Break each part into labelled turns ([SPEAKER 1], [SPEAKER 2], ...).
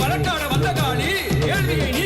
[SPEAKER 1] பழக்காட வந்த காளி கேள்வியை நீ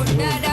[SPEAKER 2] கொண்டாட